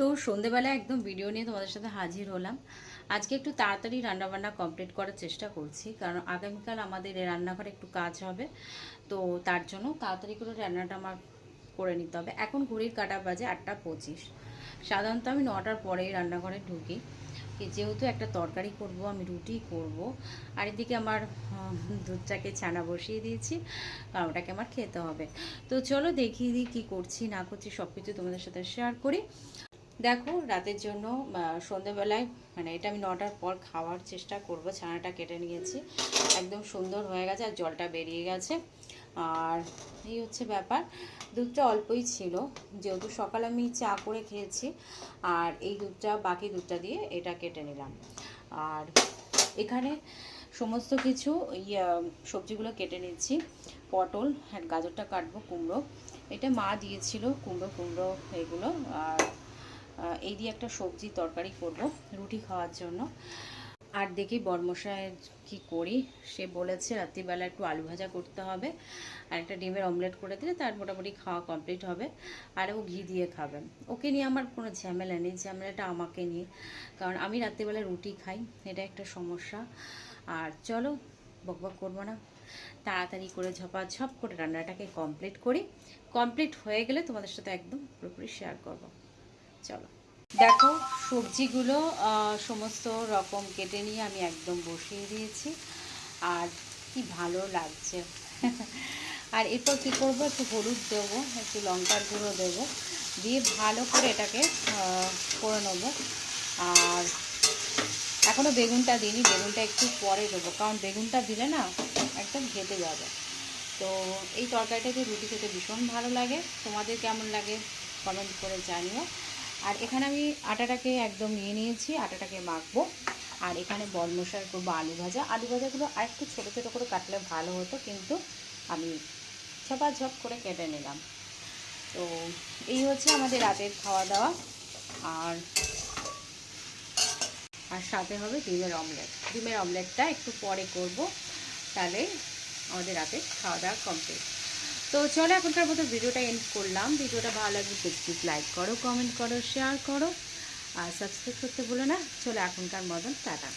তো সন্ধেবেলা একদম ভিডিও নিয়ে তোমাদের সাথে হাজির হলাম। আজকে একটু তাড়াতাড়ি রান্নাবান্না কমপ্লিট করার চেষ্টা করছি, কারণ আগামীকাল আমাদের রান্নাঘরে একটু কাজ হবে। তো তার জন্য তাড়াতাড়ি করে রান্নাটা আমার করে নিতে হবে। এখন ঘড়ির কাটা বাজে আটটা পঁচিশ। সাধারণত আমি নটার পরেই রান্নাঘরে ঢুকি। যেহেতু একটা তরকারি করব, আমি রুটি করব। আর এদিকে আমার দুধটাকে ছানা বসিয়ে দিয়েছি, কারণ ওটাকে আমার খেতে হবে। তো চলো দেখিয়ে দিই কী করছি, না করছি সব কিছু তোমাদের সাথে শেয়ার করি। দেখো, রাতের জন্য সন্ধেবেলায় মানে এটা আমি নটার পর খাওয়ার চেষ্টা করব, ছানাটা কেটে নিয়েছি। একদম সুন্দর হয়ে গেছে আর জলটা বেরিয়ে গেছে। আর এই হচ্ছে ব্যাপার, দুধটা অল্পই ছিল, যেহেতু সকালে আমি চা করে খেয়েছি, আর এই দুধটা, বাকি দুধটা দিয়ে এটা কেটে নিলাম। আর এখানে সমস্ত কিছু ইয়ে সবজিগুলো কেটে নিচ্ছি। পটল আর গাজরটা কাটবো, কুমড়ো। এটা মা দিয়েছিল, কুমড়ো কুমড়ো, এগুলো। আর এই দিয়ে একটা সবজি তরকারি করব রুটি খাওয়ার জন্য। আর দেখি বর্মশায় কি করি। সে বলেছে রাত্রিবেলা একটু আলু ভাজা করতে হবে, আর একটা ডিমের অমলেট করে দিলে তার মোটামুটি খাওয়া কমপ্লিট হবে, আর ও ঘি দিয়ে খাবেন ওকে নিয়ে আমার কোনো ঝামেলা নেই, ঝামেলাটা আমাকে নিয়ে, কারণ আমি রাত্রিবেলা রুটি খাই, এটা একটা সমস্যা। আর চলো বকবক করব না। তাড়াতাড়ি করে ঝপাঝপ করে রান্নাটাকে কমপ্লিট করি। কমপ্লিট হয়ে গেলে তোমাদের সাথে একদম পুরোপুরি শেয়ার করব। চলো। দেখো, সবজিগুলো সমস্ত রকম কেটে নিয়ে আমি একদম বসিয়ে দিয়েছি। আর কি ভালো লাগছে। আর এরপর কী করব? একটু হলুদ দেবো, একটু লঙ্কার গুঁড়ো দেবো। দিয়ে ভালো করে এটাকে করে নেব। আর এখনও বেগুনটা দিইনি, বেগুনটা একটু পরে দেবো। কারণ বেগুনটা দিলে না একদম ঘেটে যাবে। তো এই তরকারিটাকে রুটি খেতে ভীষণ ভালো লাগে। তোমাদের কেমন লাগে? কমেন্ট করে জানিও। আর এখানে আমি আটাটাকে একদম নিয়ে নিয়েছি, আটাটাকে মাখবো। আর এখানে বরমশার করব আলু ভাজা। আলু ভাজাগুলো আর একটু ছোটো ছোটো করে কাটলে ভালো হতো, কিন্তু আমি ঝপাঝপ করে কেটে নিলাম। তো এই হচ্ছে আমাদের রাতের খাওয়া দাওয়া আর আর সাথে হবে ডিমের অমলেট। ডিমের অমলেটটা একটু পরে করব, তাহলে আমাদের রাতে খাওয়া দাওয়া কমপ্লিট। তো চলো, এখনকার মতো ভিডিওটা এন্ড করলাম। ভিডিওটা ভালো লাগলে প্লিজ লাইক করো কমেন্ট করো শেয়ার করো। আর সাবস্ক্রাইব করতে বলো না। চলো, এখনকার মতন, টাটা।